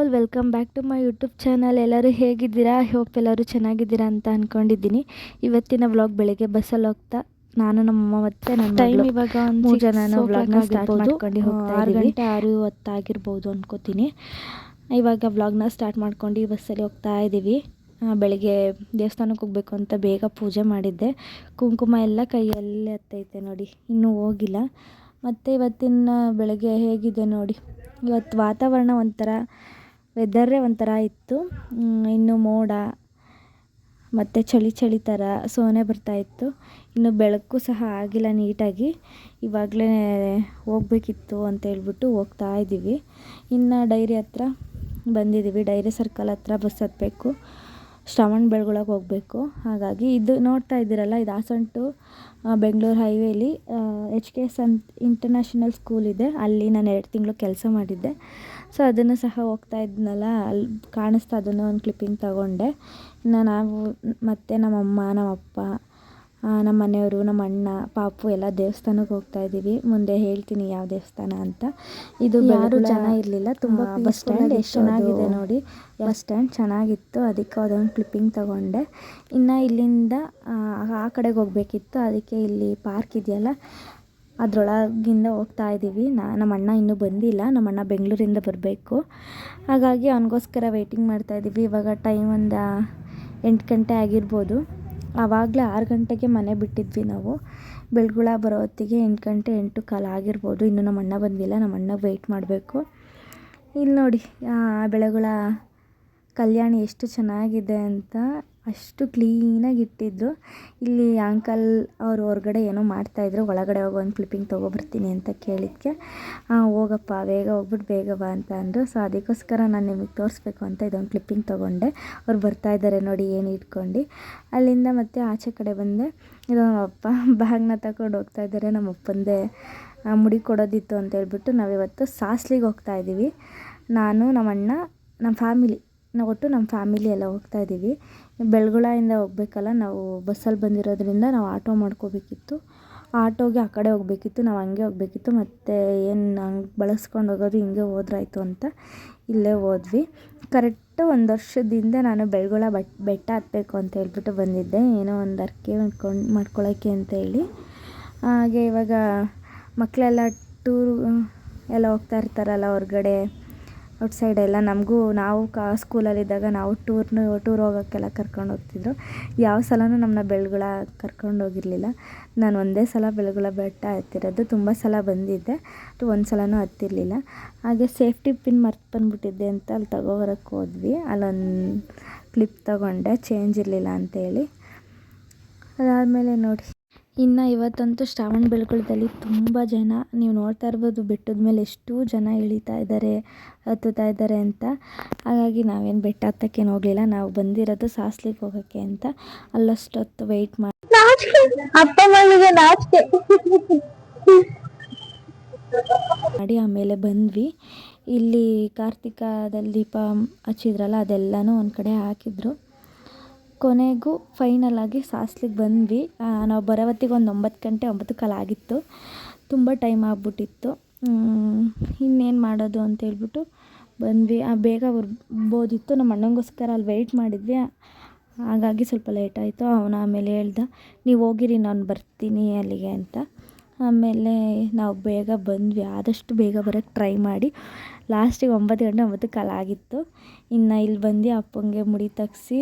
All welcome back to my YouTube channel ಎಲ್ಲರೂ ಹೇಗಿದ್ದೀರಾ? Hope ಎಲ್ಲರೂ ಚೆನ್ನಾಗಿದ್ದೀರಾ ಅಂತ ಅಂದ್ಕೊಂಡಿದ್ದೀನಿ ಇವತ್ತಿನ ವ್ಲಾಗ್ ಬೆಳಗ್ಗೆ ಬಸ್ಸಲ್ಲಿ ಹೋಗ್ತಾ ನಾನು ನಮ್ಮಮ್ಮ ಮತ್ತೆ ನನ್ನ ಟೈಮ್ ಇವಾಗ ಒಂದು ಮೂರು ವ್ಲಾಗ್ನ ಸ್ಟಾರ್ಟ್ ಮಾಡ್ಕೊಂಡು ಹೋಗ್ತಾ ಆರು. ಗಂಟೆ ಆರು ಹೊತ್ತಾಗಿರ್ಬೋದು ಅನ್ಕೋತೀನಿ. ಇವಾಗ ವ್ಲಾಗ್ನ ಸ್ಟಾರ್ಟ್ ಮಾಡ್ಕೊಂಡು ಬಸ್ಸಲ್ಲಿ ಹೋಗ್ತಾ ಇದ್ದೀವಿ. ಬೆಳಗ್ಗೆ ಬೆಳಿಗ್ಗೆ ದೇವಸ್ಥಾನಕ್ಕೆ ಹೋಗಬೇಕು ಅಂತ ಬೇಗ ಪೂಜೆ ಮಾಡಿದ್ದೆ. ಕುಂಕುಮ ಎಲ್ಲ ಕೈಯಲ್ಲೇ ಹತ್ತೈತೆ ನೋಡಿ ಇನ್ನೂ ಹೋಗಿಲ್ಲ. ಮತ್ತು ಇವತ್ತಿನ ಬೆಳಗ್ಗೆ ಹೇಗಿದೆ ನೋಡಿ? ಇವತ್ತು ವಾತಾವರಣ ಒಂಥರ ವೆದರೇ ಒಂಥರ ಇತ್ತು ಇನ್ನು ಮೋಡ, ಮತ್ತು ಚಳಿ ಚಳಿ ಥರ ಸೋನೆ ಬರ್ತಾಯಿತ್ತು ಇನ್ನು ಬೆಳಕು ಸಹ ಆಗಿಲ್ಲ ನೀಟಾಗಿ. ಇವಾಗಲೇ ಹೋಗಬೇಕಿತ್ತು ಅಂತ ಹೇಳ್ಬಿಟ್ಟು ಹೋಗ್ತಾ ಇದ್ದೀವಿ. ಇನ್ನು ಡೈರಿ ಹತ್ರ ಬಂದಿದ್ದೀವಿ. ಡೈರಿ ಸರ್ಕಲ್ ಹತ್ರ ಬಸ್ ಹತ್ತಬೇಕು ಶ್ರವಣ ಬೆಳಗೊಳಗೆ ಹೋಗಬೇಕು. ಹಾಗಾಗಿ ಇದು ನೋಡ್ತಾ ಇದ್ದೀರಲ್ಲ, ಇದು ಹಾಸನ್ ಟು ಬೆಂಗಳೂರು ಹೈವೇಲಿ ಎಚ್ ಕೆ ಎಸ್ ಅಂತ ಇಂಟರ್ನ್ಯಾಷನಲ್ ಸ್ಕೂಲ್ ಇದೆ. ಅಲ್ಲಿ ನಾನು ಎರಡು ತಿಂಗಳು ಕೆಲಸ ಮಾಡಿದ್ದೆ. ಸೊ ಅದನ್ನು ಸಹ ಹೋಗ್ತಾ ಇದ್ನಲ್ಲ. ಅಲ್ಲಿ ಕಾಣಿಸ್ತಾ ಅದನ್ನು ಒಂದು ಕ್ಲಿಪ್ಪಿಂಗ್ ತಗೊಂಡೆ. ಇನ್ನು ನಾವು ಮತ್ತು ನಮ್ಮಮ್ಮ ನಮ್ಮಪ್ಪ ನಮ್ಮ ಮನೆಯವರು ನಮ್ಮ ಅಣ್ಣ ಪಾಪು ಎಲ್ಲ ದೇವಸ್ಥಾನಕ್ಕೆ ಹೋಗ್ತಾ ಇದ್ದೀವಿ. ಮುಂದೆ ಹೇಳ್ತೀನಿ ಯಾವ ದೇವಸ್ಥಾನ ಅಂತ. ಇದು ಯಾರು ಜನ ಇರಲಿಲ್ಲ. ತುಂಬ ಬಸ್ ಸ್ಟ್ಯಾಂಡ್ ಎಷ್ಟು ಚೆನ್ನಾಗಿದೆ ನೋಡಿ. ಬಸ್ ಸ್ಟ್ಯಾಂಡ್ ಚೆನ್ನಾಗಿತ್ತು. ಅದಕ್ಕೆ ಅದೊಂದು ಕ್ಲಿಪ್ಪಿಂಗ್ ತಗೊಂಡೆ. ಇನ್ನು ಇಲ್ಲಿಂದ ಆ ಕಡೆಗೆ ಹೋಗಬೇಕಿತ್ತು. ಅದಕ್ಕೆ ಇಲ್ಲಿ ಪಾರ್ಕ್ ಇದೆಯಲ್ಲ ಅದರೊಳಗಿಂದ ಹೋಗ್ತಾ ಇದ್ದೀವಿ. ನಾ ನಮ್ಮ ಅಣ್ಣ ಇನ್ನೂ ಬಂದಿಲ್ಲ. ನಮ್ಮ ಅಣ್ಣ ಬೆಂಗಳೂರಿಂದ ಬರಬೇಕು. ಹಾಗಾಗಿ ಅವನಿಗೋಸ್ಕರ ವೆಯ್ಟಿಂಗ್ ಮಾಡ್ತಾ ಇದ್ದೀವಿ. ಇವಾಗ ಟೈಮ್ ಒಂದು ಎಂಟು ಗಂಟೆ ಆಗಿರ್ಬೋದು. ಆವಾಗಲೇ ಆರು ಗಂಟೆಗೆ ಮನೆ ಬಿಟ್ಟಿದ್ವಿ ನಾವು. ಬೆಳಗುಳ ಬರೋ ಹೊತ್ತಿಗೆ ಎಂಟು ಗಂಟೆ ಎಂಟು ಕಾಲ ಆಗಿರ್ಬೋದು. ಇನ್ನೂ ನಮ್ಮ ಅಣ್ಣ ಬಂದಿಲ್ಲ. ನಮ್ಮ ಅಣ್ಣ ವೆಯ್ಟ್ ಮಾಡಬೇಕು. ಇಲ್ಲಿ ನೋಡಿ ಬೆಳಗುಳ ಕಲ್ಯಾಣಿ ಎಷ್ಟು ಚೆನ್ನಾಗಿದೆ ಅಂತ ಅಷ್ಟು ಕ್ಲೀನಾಗಿ ಇಟ್ಟಿದ್ರು. ಇಲ್ಲಿ ಅಂಕಲ್ ಅವರು ಹೊರಗಡೆ ಏನೋ ಮಾಡ್ತಾಯಿದ್ರು ಒಳಗಡೆ ಹೋಗಿ ಒಂದು ಕ್ಲಿಪ್ಪಿಂಗ್ ತೊಗೊಬರ್ತೀನಿ ಅಂತ ಕೇಳಿದ್ದಕ್ಕೆ ಹೋಗಪ್ಪ, ಬೇಗ ಹೋಗ್ಬಿಟ್ಟು ಬೇಗ ಬಾ ಅಂತ ಅಂದರು. ಸೊ ಅದಕ್ಕೋಸ್ಕರ ನಾನು ನಿಮಗೆ ತೋರಿಸ್ಬೇಕು ಅಂತ ಇದೊಂದು ಕ್ಲಿಪ್ಪಿಂಗ್ ತೊಗೊಂಡೆ. ಅವ್ರು ಬರ್ತಾ ಇದ್ದಾರೆ ನೋಡಿ, ಏನು ಇಟ್ಕೊಂಡು. ಅಲ್ಲಿಂದ ಮತ್ತೆ ಆಚೆ ಕಡೆ ಬಂದೆ. ಇದು ನಮ್ಮಪ್ಪ ಬ್ಯಾಗ್ನ ತಗೊಂಡು ಹೋಗ್ತಾ ಇದ್ದಾರೆ ನಮ್ಮ ಅಪ್ಪಂದೆ ಮುಡಿ ಕೊಡೋದಿತ್ತು ಅಂತ ಹೇಳ್ಬಿಟ್ಟು ನಾವಿವತ್ತು ಸಾಸ್ಲಿಗೆ ಹೋಗ್ತಾ ಇದ್ದೀವಿ ನಾನು ನಮ್ಮ ಅಣ್ಣ ನಮ್ಮ ಫ್ಯಾಮಿಲಿ ನಾವು ಒಟ್ಟು ನಮ್ಮ ಫ್ಯಾಮಿಲಿ ಎಲ್ಲ ಹೋಗ್ತಾ ಇದ್ದೀವಿ. ಬೆಳಗುಳಿಂದ ಹೋಗ್ಬೇಕಲ್ಲ, ನಾವು ಬಸ್ಸಲ್ಲಿ ಬಂದಿರೋದ್ರಿಂದ ನಾವು ಆಟೋ ಮಾಡ್ಕೋಬೇಕಿತ್ತು. ಆಟೋಗೆ ಆ ಕಡೆ ಹೋಗಬೇಕಿತ್ತು, ನಾವು ಹಂಗೆ ಹೋಗಬೇಕಿತ್ತು, ಮತ್ತು ಏನು ಹಂಗೆ ಬಳಸ್ಕೊಂಡು ಹೋಗೋದು, ಹಿಂಗೆ ಹೋದ್ರಾಯ್ತು ಅಂತ ಇಲ್ಲೇ ಹೋದ್ವಿ. ಕರೆಕ್ಟ್ ಒಂದು ವರ್ಷದಿಂದ ನಾನು ಬೆಳಗುಳ ಬಟ್, ಬೆಟ್ಟ ಹತ್ತಬೇಕು ಅಂತ ಹೇಳ್ಬಿಟ್ಟು ಬಂದಿದ್ದೆ. ಏನೋ ಒಂದು ಅರ್ಕೆ ಮಾಡ್ಕೊಂಡು ಮಾಡ್ಕೊಳ್ಳೋಕ್ಕೆ ಅಂತ ಹೇಳಿ. ಹಾಗೆ ಇವಾಗ ಮಕ್ಕಳೆಲ್ಲ ಟೂರು ಎಲ್ಲ ಹೋಗ್ತಾ ಇರ್ತಾರಲ್ಲ ಹೊರ್ಗಡೆ. ಔಟ್ಸೈಡ್ ಎಲ್ಲ ನಮಗೂ ನಾವು ಕಾ ಸ್ಕೂಲಲ್ಲಿದ್ದಾಗ ನಾವು ಟೂರ್ನು, ಟೂರ್ ಹೋಗೋಕ್ಕೆಲ್ಲ ಕರ್ಕೊಂಡು ಹೋಗ್ತಿದ್ರು. ಯಾವ ಸಲವೂ ನಮ್ಮನ್ನ ಬೆಳಗುಳ ಕರ್ಕೊಂಡು ಹೋಗಿರಲಿಲ್ಲ. ನಾನು ಒಂದೇ ಸಲ ಬೆಳಗುಳ ಬೆಟ್ಟ ಹತ್ತಿರೋದು ತುಂಬ ಸಲ ಬಂದಿದ್ದೆ. ಅದು ಒಂದು ಸಲವೂ ಹತ್ತಿರಲಿಲ್ಲ. ಹಾಗೆ ಸೇಫ್ಟಿ ಪಿನ್ ಮರ್ತು ಬಂದುಬಿಟ್ಟಿದ್ದೆ ಅಂತ ಅಲ್ಲಿ ತಗೋಬರಕ್ಕೆ ಹೋದ್ವಿ. ಅಲ್ಲೊಂದು ಕ್ಲಿಪ್ ತಗೊಂಡೆ. ಚೇಂಜ್ ಇರಲಿಲ್ಲ ಅಂತೇಳಿ. ಅದಾದಮೇಲೆ ನೋಡಿ. ಇನ್ನು ಇವತ್ತಂತೂ ಶ್ರಾವಣ ಬೆಳಗೊಳದಲ್ಲಿ ತುಂಬ ಜನ ನೀವು ನೋಡ್ತಾ ಇರ್ಬೋದು ಬೆಟ್ಟದ ಮೇಲೆ ಎಷ್ಟು ಜನ ಇಳಿತಾ ಇದ್ದಾರೆ ಹತ್ತುತ್ತಾ ಇದ್ದಾರೆ ಅಂತ. ಹಾಗಾಗಿ ನಾವೇನು ಬೆಟ್ಟ ಹತ್ತಕ್ಕೇನು ಹೋಗಲಿಲ್ಲ ನಾವು ಬಂದಿರೋದು ಸಾಸ್ಲಿಗೆ ಹೋಗೋಕ್ಕೆ ಅಂತ. ಅಲ್ಲಷ್ಟೊತ್ತು ವೆಯ್ಟ್ ಮಾಡಿ ಅಪ್ಪ ನಾಚಿಕೆ. ಮಾಡಿ ಆಮೇಲೆ ಬಂದ್ವಿ. ಇಲ್ಲಿ ಕಾರ್ತಿಕದಲ್ಲಿ ದೀಪ ಹಚ್ಚಿದ್ರಲ್ಲ ಅದೆಲ್ಲನೂ ಒಂದು ಕಡೆ ಹಾಕಿದ್ರು. ಕೊನೆಗೂ ಫೈನಲ್ ಆಗಿ ಸಾಸ್ಲಿಗೆ ಬಂದ್ವಿ. ನಾವು ಬರೋ ಹೊತ್ತಿಗೆ ಒಂದು ಒಂಬತ್ತು ಗಂಟೆ, ಒಂಬತ್ತು ಕಾಲು ಆಗಿತ್ತು. ತುಂಬ ಟೈಮ್ ಆಗ್ಬಿಟ್ಟಿತ್ತು. ಇನ್ನೇನು ಮಾಡೋದು ಅಂತ ಹೇಳ್ಬಿಟ್ಟು ಬಂದ್ವಿ. ಬೇಗ ಬರ್ಬೋದಿತ್ತು. ನಮ್ಮ ಅಣ್ಣಂಗೋಸ್ಕರ ಅಲ್ಲಿ ವೆಯ್ಟ್ ಮಾಡಿದ್ವಿ. ಹಾಗಾಗಿ ಸ್ವಲ್ಪ ಲೇಟ್ ಆಯಿತು. ಅವನು ಆಮೇಲೆ ಹೇಳ್ದ, ನೀವು ಹೋಗಿರಿ, ನಾನು ಬರ್ತೀನಿ ಅಲ್ಲಿಗೆ ಅಂತ. ಆಮೇಲೆ ನಾವು ಬೇಗ ಬಂದ್ವಿ. ಆದಷ್ಟು ಬೇಗ ಬರೋಕ್ಕೆ ಟ್ರೈ ಮಾಡಿ. ಲಾಸ್ಟಿಗೆ ಒಂಬತ್ತು ಗಂಟೆ, ಒಂಬತ್ತು ಕಾಲ ಆಗಿತ್ತು. ಇನ್ನು ಇಲ್ಲಿ ಬಂದು ಅಪ್ಪಂಗೆ ಮುಡಿ ತಗ್ಸಿ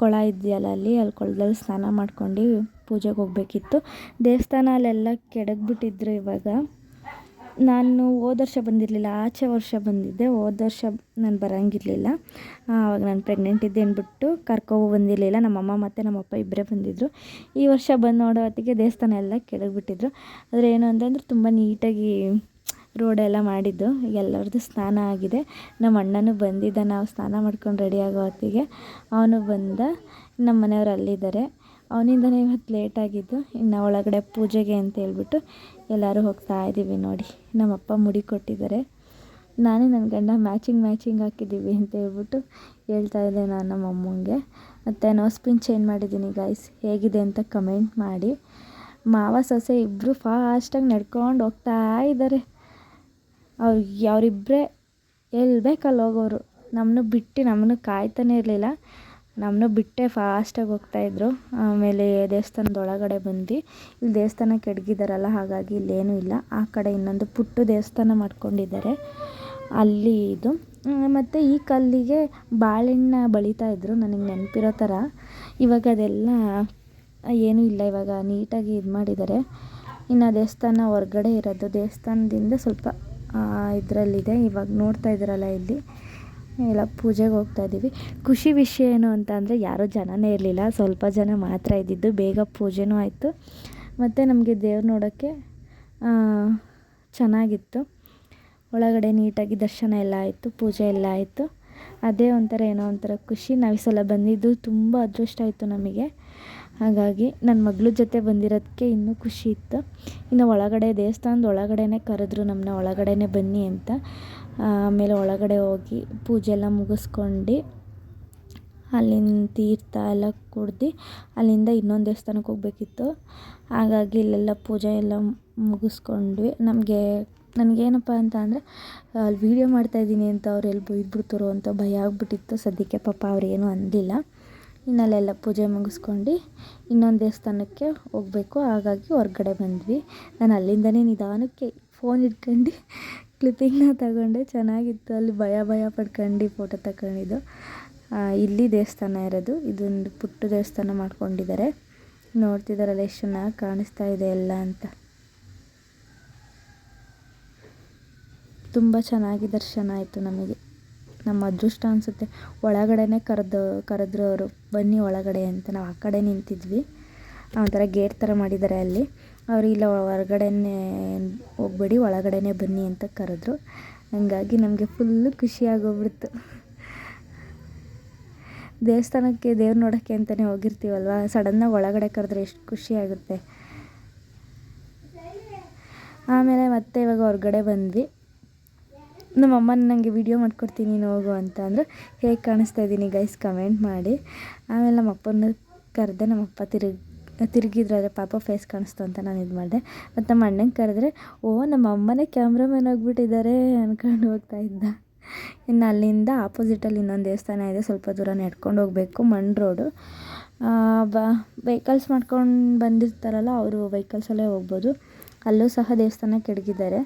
ಕೊಳ ಇದೆಯಲ್ಲ ಅಲ್ಲಿ ಅಲ್ಲಿ ಕೊಳದಲ್ಲಿ ಸ್ನಾನ ಮಾಡ್ಕೊಂಡು ಪೂಜೆಗೆ ಹೋಗಬೇಕಿತ್ತು. ದೇವಸ್ಥಾನ ಅಲ್ಲೆಲ್ಲ ಕೆಡಗ್ಬಿಟ್ಟಿದ್ರು ಇವಾಗ. ನಾನು ಹೋದ ವರ್ಷ ಬಂದಿರಲಿಲ್ಲ, ಆಚೆ ವರ್ಷ ಬಂದಿದ್ದೆ, ಹೋದ ವರ್ಷ ನಾನು ಬರೋಂಗಿರಲಿಲ್ಲ. ಆವಾಗ ನಾನು ಪ್ರೆಗ್ನೆಂಟ್ ಇದ್ದೆ ಅಂದ್ಬಿಟ್ಟು ಕರ್ಕೊ ಬಂದಿರಲಿಲ್ಲ, ನಮ್ಮಮ್ಮ ಮತ್ತು ನಮ್ಮಪ್ಪ ಇಬ್ಬರೇ ಬಂದಿದ್ದರು ಈ ವರ್ಷ ಬಂದು ನೋಡೋ ಹೊತ್ತಿಗೆ ದೇವಸ್ಥಾನ ಎಲ್ಲ ಕೆಡಗ್ಬಿಟ್ಟಿದ್ರು. ಆದರೆ ಏನು ಅಂತಂದ್ರೆ ತುಂಬ ನೀಟಾಗಿ ರೋಡೆಲ್ಲ ಮಾಡಿದ್ದು. ಎಲ್ಲರದ್ದು ಸ್ನಾನ ಆಗಿದೆ. ನಮ್ಮ ಅಣ್ಣನೂ ಬಂದಿದ್ದ. ನಾವು ಸ್ನಾನ ಮಾಡ್ಕೊಂಡು ರೆಡಿ ಆಗೋ ಹೊತ್ತಿಗೆ ಅವನು ಬಂದ. ನಮ್ಮ ಮನೆಯವ್ರು ಅಲ್ಲಿದ್ದಾರೆ. ಅವನಿಂದನೇ ಇವತ್ತು ಲೇಟ್ ಆಗಿದ್ದು. ಇನ್ನು ಒಳಗಡೆ ಪೂಜೆಗೆ ಅಂತ ಹೇಳ್ಬಿಟ್ಟು ಎಲ್ಲರೂ ಹೋಗ್ತಾ ಇದ್ದೀವಿ ನೋಡಿ. ನಮ್ಮಪ್ಪ ಮುಡಿ ಕೊಟ್ಟಿದ್ದಾರೆ. ನಾನೇ ನನ್ನ ಗಂಡ ಮ್ಯಾಚಿಂಗ್ ಮ್ಯಾಚಿಂಗ್ ಹಾಕಿದ್ದೀವಿ ಅಂತ ಹೇಳ್ಬಿಟ್ಟು ಹೇಳ್ತಾ ಇದ್ದೆ ನಾನು ನಮ್ಮ ಅಮ್ಮಂಗೆ. ಮತ್ತು ನೋಸ್ ಪಿನ್ ಚೇಂಜ್ ಮಾಡಿದ್ದೀನಿ ಗೈಸ್ ಹೇಗಿದೆ ಅಂತ ಕಮೆಂಟ್ ಮಾಡಿ. ಮಾವ, ಸೊಸೆ ಇಬ್ಬರು ಫಾಸ್ಟಾಗಿ ನಡ್ಕೊಂಡು ಹೋಗ್ತಾ ಇದ್ದಾರೆ. ಅವ್ರು ಅವರಿಬ್ಬರೇ ಎಲ್ಲಿ ಬೇಕಲ್ಲಿ ಹೋಗೋರು ನಮ್ಮನ್ನು ಬಿಟ್ಟು ನಮ್ಮನ್ನು ಕಾಯ್ತಾನೇ ಇರಲಿಲ್ಲ. ನಮ್ಮನ್ನು ಬಿಟ್ಟೇ ಫಾಸ್ಟಾಗಿ ಹೋಗ್ತಾಯಿದ್ರು ಆಮೇಲೆ ದೇವಸ್ಥಾನದ ಒಳಗಡೆ ಬಂದು ಇಲ್ಲಿ ದೇವಸ್ಥಾನ ಕೆಡ್ಗಿದಾರಲ್ಲ, ಹಾಗಾಗಿ ಇಲ್ಲೇನೂ ಇಲ್ಲ. ಆ ಕಡೆ ಇನ್ನೊಂದು ಪುಟ್ಟ ದೇವಸ್ಥಾನ ಮಾಡ್ಕೊಂಡಿದ್ದಾರೆ. ಅಲ್ಲಿ ಇದು. ಮತ್ತು ಈ ಕಲ್ಲಿಗೆ ಬಾಳೆಹಣ್ಣ ಬಳಿತಾ ಇದ್ರು. ನನಗೆ ನೆನಪಿರೋ ಥರ. ಇವಾಗ ಅದೆಲ್ಲ ಏನೂ ಇಲ್ಲ. ಇವಾಗ ನೀಟಾಗಿ ಇದು ಮಾಡಿದ್ದಾರೆ ಇನ್ನು ದೇವಸ್ಥಾನ ಹೊರ್ಗಡೆ ಇರೋದು ದೇವಸ್ಥಾನದಿಂದ ಸ್ವಲ್ಪ ಇದರಲ್ಲಿದೆ. ಇವಾಗ ನೋಡ್ತಾ ಇದ್ದೀರಲ್ಲ ಇಲ್ಲಿ. ಎಲ್ಲ ಪೂಜೆಗೆ ಹೋಗ್ತಾ ಇದ್ದೀವಿ. ಖುಷಿ ವಿಷಯ ಏನು ಅಂತ ಅಂದರೆ ಯಾರೂ ಜನನೇ ಇರಲಿಲ್ಲ. ಸ್ವಲ್ಪ ಜನ ಮಾತ್ರ ಇದ್ದಿದ್ದು. ಬೇಗ ಪೂಜೆನೂ ಆಯಿತು. ಮತ್ತು ನಮಗೆ ದೇವ್ರು ನೋಡೋಕ್ಕೆ ಚೆನ್ನಾಗಿತ್ತು. ಒಳಗಡೆ ನೀಟಾಗಿ ದರ್ಶನ ಎಲ್ಲ ಆಯಿತು. ಪೂಜೆ ಎಲ್ಲ ಆಯಿತು. ಅದೇ ಒಂಥರ ಏನೋ ಒಂಥರ ಖುಷಿ. ನಾವು ಈ ಸಲ ಬಂದಿದ್ದು. ತುಂಬ ಅದೃಷ್ಟ ಆಯಿತು ನಮಗೆ. ಹಾಗಾಗಿ ನನ್ನ ಮಗಳ ಜೊತೆ ಬಂದಿರೋದಕ್ಕೆ ಇನ್ನೂ ಖುಷಿ ಇತ್ತು. ಇನ್ನು ಒಳಗಡೆ ದೇವಸ್ಥಾನದ ಒಳಗಡೆನೇ ಕರೆದ್ರು ನಮ್ಮನ್ನ ಒಳಗಡೆನೇ ಬನ್ನಿ ಅಂತ. ಆಮೇಲೆ ಒಳಗಡೆ ಹೋಗಿ ಪೂಜೆ ಎಲ್ಲ ಮುಗಿಸ್ಕೊಂಡು ಅಲ್ಲಿನ ತೀರ್ಥ ಎಲ್ಲ ಕುಡ್ದು ಅಲ್ಲಿಂದ ಇನ್ನೊಂದು ದೇವಸ್ಥಾನಕ್ಕೆ ಹೋಗಬೇಕಿತ್ತು. ಹಾಗಾಗಿ ಇಲ್ಲೆಲ್ಲ ಪೂಜೆ ಎಲ್ಲ ಮುಗಿಸ್ಕೊಂಡ್ವಿ ನಮಗೆ, ನನಗೇನಪ್ಪ ಅಂತ ಅಂದರೆ, ಅಲ್ಲಿ ವೀಡಿಯೋ ಮಾಡ್ತಾಯಿದ್ದೀನಿ ಅಂತ ಅವ್ರು ಎಲ್ಲಿ ಬೈದ್ಬಿಡ್ತಾರೋ ಅಂತ ಭಯ ಆಗ್ಬಿಟ್ಟಿತ್ತು. ಸದ್ಯಕ್ಕೆ ಪಾಪ ಅವ್ರೇನು ಅಂದಿಲ್ಲ. ಇನ್ನು ಅಲ್ಲೆಲ್ಲ ಪೂಜೆ ಮುಗಿಸ್ಕೊಂಡು ಇನ್ನೊಂದು ದೇವಸ್ಥಾನಕ್ಕೆ ಹೋಗಬೇಕು. ಹಾಗಾಗಿ ಹೊರ್ಗಡೆ ಬಂದ್ವಿ. ನಾನು ಅಲ್ಲಿಂದನೇ ನಿಧಾನಕ್ಕೆ ಫೋನ್ ಇಟ್ಕೊಂಡು ಕ್ಲಿಪ್ಪಿಂಗ್ನ ತಗೊಂಡೆ. ಚೆನ್ನಾಗಿತ್ತು. ಅಲ್ಲಿ ಭಯ ಭಯ ಪಡ್ಕೊಂಡು ಫೋಟೋ ತಗೊಂಡಿದ್ದು. ಇಲ್ಲಿ ದೇವಸ್ಥಾನ ಇರೋದು. ಇದೊಂದು ಪುಟ್ಟ ದೇವಸ್ಥಾನ ಮಾಡ್ಕೊಂಡಿದ್ದಾರೆ. ನೋಡ್ತಿದ್ದಾರಲ್ಲ ಎಷ್ಟು ಚೆನ್ನಾಗಿ ಕಾಣಿಸ್ತಾ ಇದೆ ಎಲ್ಲ ಅಂತ. ತುಂಬ ಚೆನ್ನಾಗಿ ದರ್ಶನ ಆಯಿತು ನಮಗೆ. ನಮ್ಮ ಅದೃಷ್ಟ ಅನಿಸುತ್ತೆ. ಒಳಗಡೆನೇ ಕರೆದು ಕರೆದ್ರು ಅವರು ಬನ್ನಿ ಒಳಗಡೆ ಅಂತ ನಾವು ಆ ಕಡೆ ನಿಂತಿದ್ವಿ. ಒಂಥರ ಗೇಟ್ ಥರ ಮಾಡಿದ್ದಾರೆ ಅಲ್ಲಿ. ಅವರು ಇಲ್ಲ ಹೊರಗಡೆನೇ ಹೋಗಬೇಡಿ, ಒಳಗಡೆನೇ ಬನ್ನಿ ಅಂತ ಕರೆದ್ರು. ಹಂಗಾಗಿ ನಮಗೆ ಫುಲ್ಲು ಖುಷಿಯಾಗೋಗ್ಬಿಡ್ತು. ದೇವಸ್ಥಾನಕ್ಕೆ ದೇವ್ರು ನೋಡೋಕ್ಕೆ ಅಂತಲೇ ಹೋಗಿರ್ತೀವಲ್ವ? ಸಡನ್ನಾಗಿ ಒಳಗಡೆ ಕರೆದ್ರೆ ಎಷ್ಟು ಖುಷಿಯಾಗುತ್ತೆ. ಆಮೇಲೆ ಮತ್ತೆ ಇವಾಗ ಹೊರಗಡೆ ಬಂದ್ವಿ. ನಮ್ಮ ಅಮ್ಮ ನನಗೆ ವೀಡಿಯೋ ಮಾಡ್ಕೊಡ್ತೀನಿ, ನೀನು ಹೋಗು ಅಂತ ಅಂದರು. ಹೇಗೆ ಕಾಣಿಸ್ತಾ ಇದ್ದೀನಿ ಗೈಸ್ ಕಮೆಂಟ್ ಮಾಡಿ. ಆಮೇಲೆ ನಮ್ಮ ಅಪ್ಪನ ಕರೆದೆ ನಮ್ಮ ಅಪ್ಪ ತಿರುಗಿ, ತಿರುಗಿದ್ರು ಪಾಪ ಫೇಸ್ ಕಾಣಿಸ್ತು ಅಂತ ನಾನು ಇದು ಮಾಡಿದೆ. ಮತ್ತು ನಮ್ಮ ಅಣ್ಣಂಗೆ ಕರೆದ್ರೆ, ಓ, ನಮ್ಮ ಅಮ್ಮನೇ ಕ್ಯಾಮ್ರಾಮನ್ ಆಗಿಬಿಟ್ಟಿದ್ದಾರೆ ಅಂದ್ಕೊಂಡು ಹೋಗ್ತಾ ಇದ್ದ. ಇನ್ನು ಅಲ್ಲಿಂದ ಆಪೋಸಿಟಲ್ಲಿ ಇನ್ನೊಂದು ದೇವಸ್ಥಾನ ಇದೆ, ಸ್ವಲ್ಪ ದೂರ ನಡ್ಕೊಂಡು ಹೋಗಬೇಕು, ಮಣ್ ರೋಡು ಬ ವೆಹಿಕಲ್ಸ್ ಮಾಡ್ಕೊಂಡು ಬಂದಿರ್ತಾರಲ್ಲ, ಅವರು ವೆಹಿಕಲ್ಸಲ್ಲೇ ಹೋಗ್ಬೋದು. ಅಲ್ಲೂ ಸಹ ದೇವಸ್ಥಾನ ಕೆಡಗಿದ್ದಾರೆ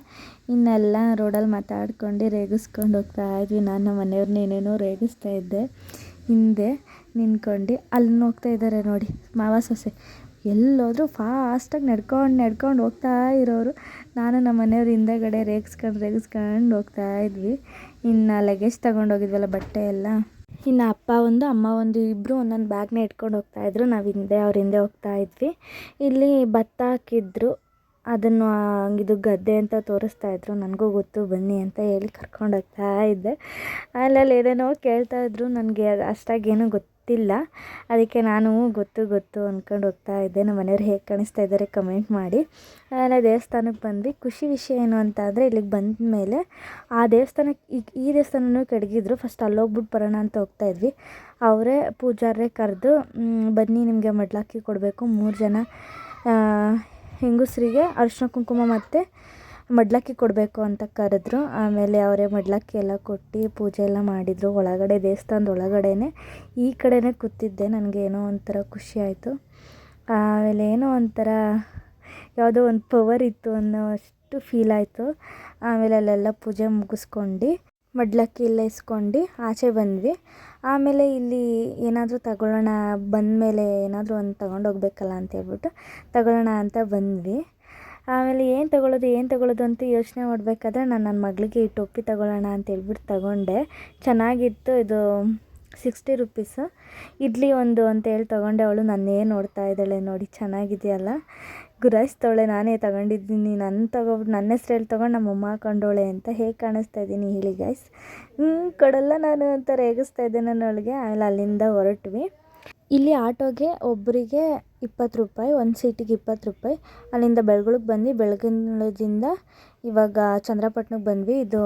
ಇನ್ನೆಲ್ಲ ರೋಡಲ್ಲಿ ಮಾತಾಡ್ಕೊಂಡು ರೇಗಿಸ್ಕೊಂಡು ಹೋಗ್ತಾ ಇದ್ವಿ. ನಾನು ನಮ್ಮ ಮನೆಯವ್ರನ್ನ ಏನೇನೋ ರೇಗಿಸ್ತಾ ಇದ್ದೆ. ಹಿಂದೆ ನಿಂತ್ಕೊಂಡು ಅಲ್ಲಿ ಹೋಗ್ತಾ ಇದ್ದಾರೆ ನೋಡಿ. ಮಾವ, ಸೊಸೆ. ಎಲ್ಲೋದ್ರೂ ಫಾಸ್ಟಾಗಿ ನಡ್ಕೊಂಡು ನಡ್ಕೊಂಡು ಹೋಗ್ತಾ ಇರೋರು. ನಾನು ನಮ್ಮ ಮನೆಯವ್ರ ಹಿಂದೆಗಡೆ ರೇಗಿಸ್ಕೊಂಡು ರೇಗಿಸ್ಕೊಂಡು ಹೋಗ್ತಾ ಇದ್ವಿ. ಇನ್ನು ಲಗೇಜ್ ತಗೊಂಡೋಗಿದ್ವಲ್ಲ ಬಟ್ಟೆ ಎಲ್ಲ. ಇನ್ನು ಅಪ್ಪ ಒಂದು, ಅಮ್ಮ ಒಂದು ಇಬ್ಬರು ಒಂದೊಂದು ಬ್ಯಾಗ್ನ ಇಟ್ಕೊಂಡು ಹೋಗ್ತಾಯಿದ್ರು ನಾವು ಹಿಂದೆ ಅವ್ರ ಹಿಂದೆ ಹೋಗ್ತಾ ಇದ್ವಿ. ಇಲ್ಲಿ ಭತ್ತ ಹಾಕಿದ್ರು. ಅದನ್ನು ಇದು ಗದ್ದೆ ಅಂತ ತೋರಿಸ್ತಾ ಇದ್ರು. ನನಗೂ ಗೊತ್ತು, ಬನ್ನಿ ಅಂತ ಹೇಳಿ ಕರ್ಕೊಂಡು ಹೋಗ್ತಾ ಇದ್ದೆ. ಅಲ್ಲಲ್ಲಿ ಏನೇನೋ ಕೇಳ್ತಾ ಇದ್ರು. ನನಗೆ ಅದು ಅಷ್ಟಾಗೇನು ಗೊತ್ತಿಲ್ಲ. ಅದಕ್ಕೆ ನಾನು, ಗೊತ್ತು ಗೊತ್ತು ಅಂದ್ಕೊಂಡು ಹೋಗ್ತಾ ಇದ್ದೆ. ನಮ್ಮ ಮನೆಯವ್ರು ಹೇಗೆ ಕಾಣಿಸ್ತಾ ಇದ್ದಾರೆ ಕಮೆಂಟ್ ಮಾಡಿ. ಆಮೇಲೆ ದೇವಸ್ಥಾನಕ್ಕೆ ಬಂದ್ವಿ. ಖುಷಿ ವಿಷಯ ಏನು ಅಂತ ಅಂದರೆ ಇಲ್ಲಿಗೆ ಬಂದ ಮೇಲೆ ಆ ದೇವಸ್ಥಾನಕ್ಕೆ ಈಗ ಈ ದೇವಸ್ಥಾನನೂ ಕೆಡಗಿದ್ರು. ಫಸ್ಟ್ ಅಲ್ಲೋಗ್ಬಿಟ್ಟು ಬರೋಣ ಅಂತ ಹೋಗ್ತಾ ಇದ್ವಿ. ಅವರೇ ಪೂಜಾರೇ ಕರೆದು ಬನ್ನಿ, ನಿಮಗೆ ಮಡ್ಲಾಕಿ ಕೊಡಬೇಕು. ಮೂರು ಜನ ಹೆಂಗಸರಿಗೆ ಅರಿಶಿನ ಕುಂಕುಮ ಮತ್ತು ಮಡ್ಲಕ್ಕಿ ಕೊಡಬೇಕು ಅಂತ ಕರೆದ್ರು. ಆಮೇಲೆ ಅವರೇ ಮಡ್ಲಕ್ಕಿ ಎಲ್ಲ ಕೊಟ್ಟು ಪೂಜೆ ಎಲ್ಲ ಮಾಡಿದರು. ಒಳಗಡೆ ದೇವಸ್ಥಾನದ ಒಳಗಡೆನೇ ಈ ಕಡೆನೇ ಕೂತಿದ್ದೆ. ನನಗೆ ಏನೋ ಒಂಥರ ಖುಷಿ ಆಯಿತು. ಆಮೇಲೆ ಏನೋ ಒಂಥರ ಯಾವುದೋ ಒಂದು ಪವರ್ ಇತ್ತು ಅನ್ನೋ ಅಷ್ಟು ಫೀಲ್ ಆಯಿತು. ಆಮೇಲೆ ಅಲ್ಲೆಲ್ಲ ಪೂಜೆ ಮುಗಿಸ್ಕೊಂಡು ಮಡ್ಲಕ್ಕಿ ಎಲ್ಲ ಇಸ್ಕೊಂಡು ಆಚೆ ಬಂದ್ವಿ. ಆಮೇಲೆ ಇಲ್ಲಿ ಏನಾದರೂ ತಗೊಳ್ಳೋಣ, ಬಂದಮೇಲೆ ಏನಾದರೂ ಒಂದು ತಗೊಂಡೋಗ್ಬೇಕಲ್ಲ ಅಂತ ಹೇಳ್ಬಿಟ್ಟು ತಗೊಳ್ಳೋಣ ಅಂತ ಬಂದ್ವಿ. ಆಮೇಲೆ ಏನು ತಗೊಳ್ಳೋದು ಏನು ತಗೊಳ್ಳೋದು ಅಂತ ಯೋಚನೆ ಮಾಡಬೇಕಾದ್ರೆ ನಾನು ನನ್ನ ಮಗಳಿಗೆ ಈ ಟೊಪ್ಪಿ ತಗೊಳ್ಳೋಣ ಅಂತ ಹೇಳ್ಬಿಟ್ಟು ತಗೊಂಡೆ. ಚೆನ್ನಾಗಿತ್ತು, ಇದು ಸಿಕ್ಸ್ಟಿ ರುಪೀಸು ಇಡ್ಲಿ ಒಂದು ಅಂತ ಹೇಳಿ ತಗೊಂಡೆ, ಅವಳು ನನ್ನೇ ನೋಡ್ತಾ ಇದ್ದಾಳೆ ನೋಡಿ, ಚೆನ್ನಾಗಿದೆಯಲ್ಲ. ಗುರಾಯಿಸ್ತವಳೆ ನಾನೇ ತಗೊಂಡಿದ್ದೀನಿ. ನನ್ನ ತಗೊಬಿಟ್ಟು ನನ್ನ ಹೆಸ್ರಲ್ಲಿ ತೊಗೊಂಡು ನಮ್ಮಮ್ಮ ಹಾಕೊಂಡವಳೆ ಅಂತ ಹೇಗೆ ಕಾಣಿಸ್ತಾ ಇದ್ದೀನಿ ಹೇಳಿ ಗೈಸ್ ಹ್ಞೂ ಕೊಡಲ್ಲ ನಾನು ಅಂತ ರೇಗಿಸ್ತಾ ಇದ್ದೆ ನಾನು ಅವಳಿಗೆ ಆಮೇಲೆ ಅಲ್ಲಿಂದ ಹೊರಟ್ವಿ. ಇಲ್ಲಿ ಆಟೋಗೆ ಒಬ್ಬರಿಗೆ ಇಪ್ಪತ್ತು ರೂಪಾಯಿ, ಒಂದು ಸೀಟಿಗೆ ಇಪ್ಪತ್ತು ರೂಪಾಯಿ. ಅಲ್ಲಿಂದ ಬೆಳಗುಳಕ್ಕೆ ಬಂದು ಬೆಳಗಿನದಿಂದ ಇವಾಗ ಚಂದ್ರಪಟ್ಟಣಕ್ಕೆ ಬಂದ್ವಿ. ಇದು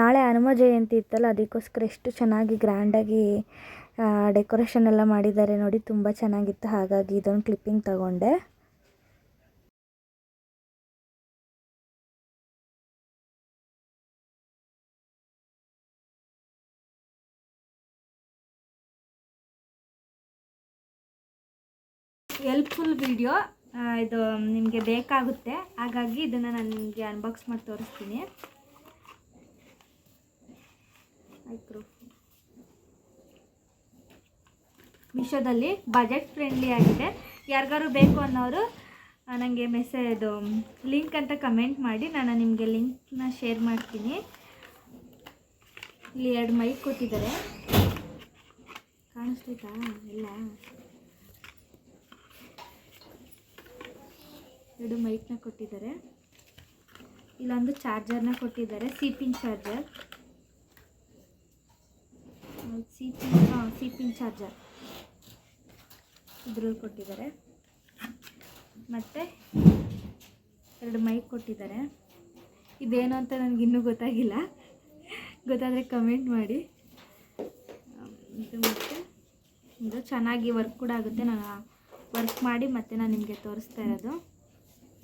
ನಾಳೆ ಹನುಮ ಜಯಂತಿ ಇತ್ತಲ್ಲ, ಅದಕ್ಕೋಸ್ಕರ ಎಷ್ಟು ಚೆನ್ನಾಗಿ ಗ್ರ್ಯಾಂಡಾಗಿ ಡೆಕೋರೇಷನ್ ಎಲ್ಲ ಮಾಡಿದ್ದಾರೆ ನೋಡಿ. ತುಂಬ ಚೆನ್ನಾಗಿತ್ತು. ಹಾಗಾಗಿ ಇದೊಂದು ಕ್ಲಿಪ್ಪಿಂಗ್ ತಗೊಂಡೆ. ಹೆಲ್ಪ್ಫುಲ್ ವಿಡಿಯೋ ಇದು ನಿಮಗೆ ಬೇಕಾಗುತ್ತೆ. ಹಾಗಾಗಿ ಇದನ್ನು ನಾನು ನಿಮಗೆ ಅನ್ಬಾಕ್ಸ್ ಮಾಡಿ ತೋರಿಸ್ತೀನಿ. ಮಿಶೋದಲ್ಲಿ ಬಜೆಟ್ ಫ್ರೆಂಡ್ಲಿ ಆಗಿದೆ. ಯಾರಿಗಾರು ಬೇಕು ಅನ್ನೋರು ನನಗೆ ಮೆಸೇಜ್ ಲಿಂಕ್ ಅಂತ ಕಮೆಂಟ್ ಮಾಡಿ, ನಾನು ನಿಮಗೆ ಲಿಂಕ್ನ ಶೇರ್ ಮಾಡ್ತೀನಿ. ಇಲ್ಲಿ ಎರಡು ಮೈಕ್ ಕೊಟ್ಟಿದ್ದಾರೆ ಕಾಣಿಸ್ತೈತಾ ಎಲ್ಲ ಎರಡು ಮೈಕ್ನ ಕೊಟ್ಟಿದ್ದಾರೆ. ಇಲ್ಲೊಂದು ಚಾರ್ಜರ್ನ ಕೊಟ್ಟಿದ್ದಾರೆ C pin charger C pin ಹಾಂ ಸಿ ಪಿನ್ ಚಾರ್ಜರ್ ಇದ್ರಲ್ಲಿ ಕೊಟ್ಟಿದ್ದಾರೆ. ಮತ್ತು ಎರಡು ಮೈಕ್ ಕೊಟ್ಟಿದ್ದಾರೆ. ಇದೇನು ಅಂತ ನನಗಿನ್ನೂ ಗೊತ್ತಾಗಿಲ್ಲ. ಗೊತ್ತಾದರೆ ಕಮೆಂಟ್ ಮಾಡಿ. ಇದು ಮತ್ತು ಇದು ಚೆನ್ನಾಗಿ ವರ್ಕ್ ಕೂಡ ಆಗುತ್ತೆ. ನಾನು ವರ್ಕ್ ಮಾಡಿ ಮತ್ತೆ ನಾನು ನಿಮಗೆ ತೋರಿಸ್ತಾ ಇರೋದು.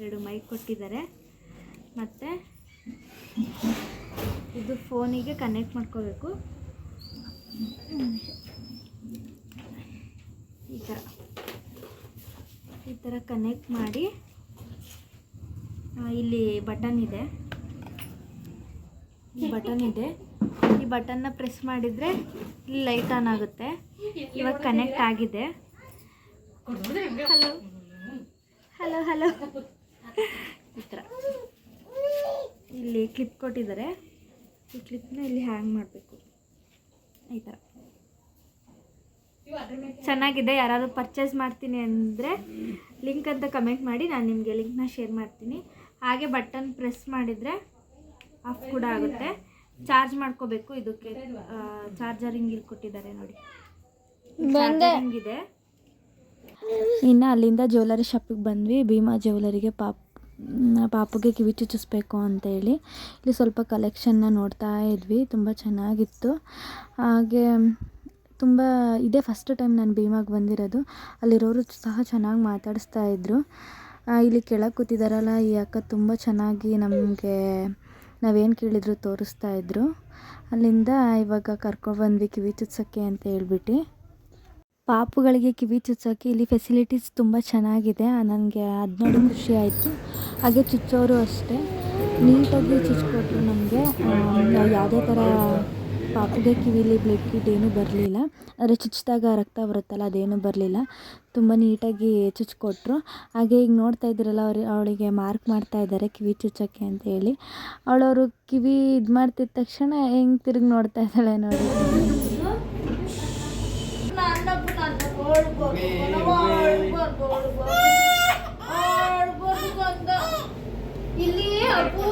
ಎರಡು ಮೈಕ್ ಕೊಟ್ಟಿದ್ದಾರೆ. ಮತ್ತು ಇದು ಫೋನಿಗೆ ಕನೆಕ್ಟ್ ಮಾಡ್ಕೋಬೇಕು. ಈ ಥರ ಈ ಥರ ಕನೆಕ್ಟ್ ಮಾಡಿ ಇಲ್ಲಿ ಬಟನ್ ಇದೆ. ಈ ಬಟನ್ ಇದೆ. ಈ ಬಟನ್ನ ಪ್ರೆಸ್ ಮಾಡಿದರೆ ಇಲ್ಲಿ ಲೈಟ್ ಆನ್ ಆಗುತ್ತೆ. ಇವಾಗ ಕನೆಕ್ಟ್ ಆಗಿದೆ. ಹಲೋ ಹಲೋ ಹಲೋ ಈ ಥರ. ಇಲ್ಲಿ ಕ್ಲಿಪ್ ಕೊಟ್ಟಿದ್ದಾರೆ. ಈ ಕ್ಲಿಪ್ನ ಇಲ್ಲಿ ಹ್ಯಾಂಗ್ ಮಾಡಬೇಕು. ಈ ಥರ. ಚೆನ್ನಾಗಿದೆ. ಯಾರಾದರೂ ಪರ್ಚೇಸ್ ಮಾಡ್ತೀನಿ ಅಂದರೆ ಲಿಂಕ್ ಅಂತ ಕಮೆಂಟ್ ಮಾಡಿ. ನಾನು ನಿಮಗೆ ಲಿಂಕ್ನ ಶೇರ್ ಮಾಡ್ತೀನಿ. ಹಾಗೆ ಬಟನ್ ಪ್ರೆಸ್ ಮಾಡಿದರೆ ಆಫ್ ಕೂಡ ಆಗುತ್ತೆ. ಚಾರ್ಜ್ ಮಾಡ್ಕೋಬೇಕು. ಇದಕ್ಕೆ ಚಾರ್ಜರಿಂಗ್ ಇಲ್ಲಿ ಕೊಟ್ಟಿದ್ದಾರೆ ನೋಡಿ. ಚಾರ್ಜರಿಂಗ್ ಇದೆ ಇನ್ನು ಅಲ್ಲಿಂದ ಜ್ಯುವೆಲರಿ ಶಾಪಿಗೆ ಬಂದ್ವಿ. ಭೀಮಾ ಜ್ಯುವೆಲರಿಗೆ ಪಾಪ್ ಪಾಪುಗೆ ಕಿವಿ ಚುಚ್ಚಿಸ್ಬೇಕು ಅಂತೇಳಿ ಇಲ್ಲಿ ಸ್ವಲ್ಪ ಕಲೆಕ್ಷನ್ನ ನೋಡ್ತಾ ಇದ್ವಿ, ತುಂಬ ಚೆನ್ನಾಗಿತ್ತು. ಹಾಗೆ ತುಂಬ, ಇದೇ ಫಸ್ಟ್ ಟೈಮ್ ನಾನು ಭೀಮಾಗೆ ಬಂದಿರೋದು. ಅಲ್ಲಿರೋರು ಸಹ ಚೆನ್ನಾಗಿ ಮಾತಾಡಿಸ್ತಾ ಇದ್ದರು ಇಲ್ಲಿ ಕೆಳಗೆ ಕೂತಿದ್ದಾರಲ್ಲ ಈ ಅಕ್ಕ ತುಂಬ ಚೆನ್ನಾಗಿ ನಮಗೆ ನಾವೇನು ಕೇಳಿದ್ರು ತೋರಿಸ್ತಾ ಇದ್ದರು ಅಲ್ಲಿಂದ ಇವಾಗ ಕರ್ಕೊಂಡು ಬಂದ್ವಿ ಕಿವಿ ಚುಚ್ಚಕ್ಕೆ ಅಂತ ಹೇಳ್ಬಿಟ್ಟು. ಪಾಪುಗಳಿಗೆ ಕಿವಿ ಚುಚ್ಚೋಕ್ಕೆ ಇಲ್ಲಿ ಫೆಸಿಲಿಟೀಸ್ ತುಂಬ ಚೆನ್ನಾಗಿದೆ. ನನಗೆ ಅದು ನೋಡಿ ಖುಷಿ ಆಯಿತು. ಹಾಗೆ ಚುಚ್ಚೋರು ಅಷ್ಟೇ. ನೀಟಾಗಿ ಚುಚ್ಕೊಟ್ರು ನಮಗೆ. ಯಾವುದೇ ಥರ ಪಾಪುಗೆ ಕಿವಿಲಿ ಬ್ಲಡ್ ಕಿಟ್ ಏನೂ ಬರಲಿಲ್ಲ. ಆದರೆ ಚುಚ್ಚಿದಾಗ ರಕ್ತ ಬರುತ್ತಲ್ಲ, ಅದೇನೂ ಬರಲಿಲ್ಲ. ತುಂಬ ನೀಟಾಗಿ ಚುಚ್ಕೊಟ್ರು. ಹಾಗೆ ಈಗ ನೋಡ್ತಾ ಇದ್ದೀರಲ್ಲ, ಅವ್ರು, ಅವಳಿಗೆ ಮಾರ್ಕ್ ಮಾಡ್ತಾ ಇದ್ದಾರೆ ಕಿವಿ ಚುಚ್ಚೋಕ್ಕೆ ಅಂತ ಹೇಳಿ. ಅವಳವರು ಕಿವಿ ಇದು ಮಾಡ್ತಿದ್ದ ತಕ್ಷಣ ಹೆಂಗೆ ತಿರುಗಿ ನೋಡ್ತಾ ಇದ್ದಾಳೆ ನೋಡಿ. ಇಲ್ಲಿ ಅಪ್ಪು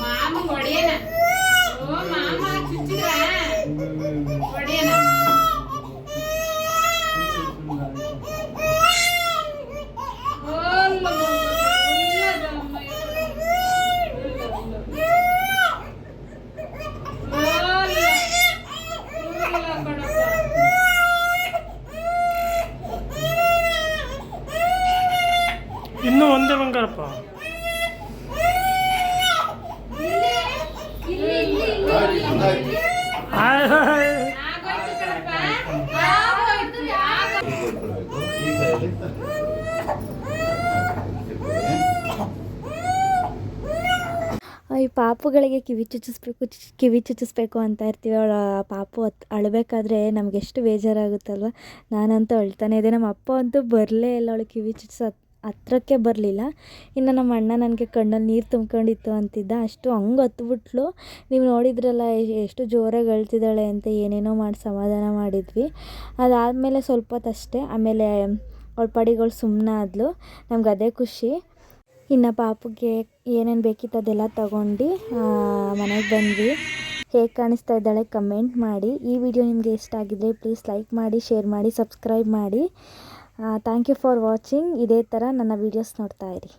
ಮಾಮ ಹೊಡೆಯನ ಓ ಮಾಮ ಈ ಪಾಪುಗಳಿಗೆ ಕಿವಿ ಚುಚ್ಚಿಸ್ಬೇಕು ಕಿವಿ ಚುಚ್ಚಿಸ್ಬೇಕು ಅಂತ ಇರ್ತೀವಿ. ಅವಳ ಪಾಪು ಅತ್, ಅಳಬೇಕಾದ್ರೆ ನಮ್ಗೆ ಎಷ್ಟು ಬೇಜಾರಾಗುತ್ತಲ್ವ? ನಾನಂತೂ ಅಳ್ತಾನೆ ಇದೆ ನಮ್ಮ ಅಪ್ಪ ಅಂತೂ ಬರಲೇ ಇಲ್ಲ. ಅವಳು ಕಿವಿ ಚುಚ್ಚಿಸೋ ಹತ್ರಕ್ಕೆ ಬರಲಿಲ್ಲ. ಇನ್ನು ನಮ್ಮ ಅಣ್ಣ ನನಗೆ ಕಣ್ಣಲ್ಲಿ ನೀರು ತುಂಬ್ಕೊಂಡಿತ್ತು ಅಂತಿದ್ದ. ಅಷ್ಟು ಹಂಗೆ ಹತ್ಬಿಟ್ಲು. ನೀವು ನೋಡಿದ್ರಲ್ಲ ಎಷ್ಟು ಜೋರಾಗಿ ಅಳ್ತಿದ್ದಾಳೆ ಅಂತ ಏನೇನೋ ಮಾಡಿ, ಸಮಾಧಾನ ಮಾಡಿದ್ವಿ. ಅದಾದಮೇಲೆ ಸ್ವಲ್ಪ ಹೊತ್ತಷ್ಟೇ ಆಮೇಲೆ ಅವಳ ಪಾಡಿಗಳು ಸುಮ್ಮನೆ ನಮ್ಗೆ ಅದೇ ಖುಷಿ. ಇನ್ನು ಪಾಪುಗೆ ಏನೇನು ಬೇಕಿತ್ತು ಅದೆಲ್ಲ ತಗೊಂಡು ಮನೆಗೆ ಬಂದ್ವಿ. ಹೇಗೆ ಕಾಣಿಸ್ತಾ ಇದ್ದಾಳೆ ಕಮೆಂಟ್ ಮಾಡಿ. ಈ ವಿಡಿಯೋ ನಿಮಗೆ ಇಷ್ಟ ಆಗಿದ್ರೆ ಪ್ಲೀಸ್ ಲೈಕ್ ಮಾಡಿ, ಶೇರ್ ಮಾಡಿ, ಸಬ್ಸ್ಕ್ರೈಬ್ ಮಾಡಿ. ಥ್ಯಾಂಕ್ ಯು ಫಾರ್ ವಾಚಿಂಗ್ ಇದೇ ಥರ ನನ್ನ ವೀಡಿಯೋಸ್ ನೋಡ್ತಾ ಇರಿ.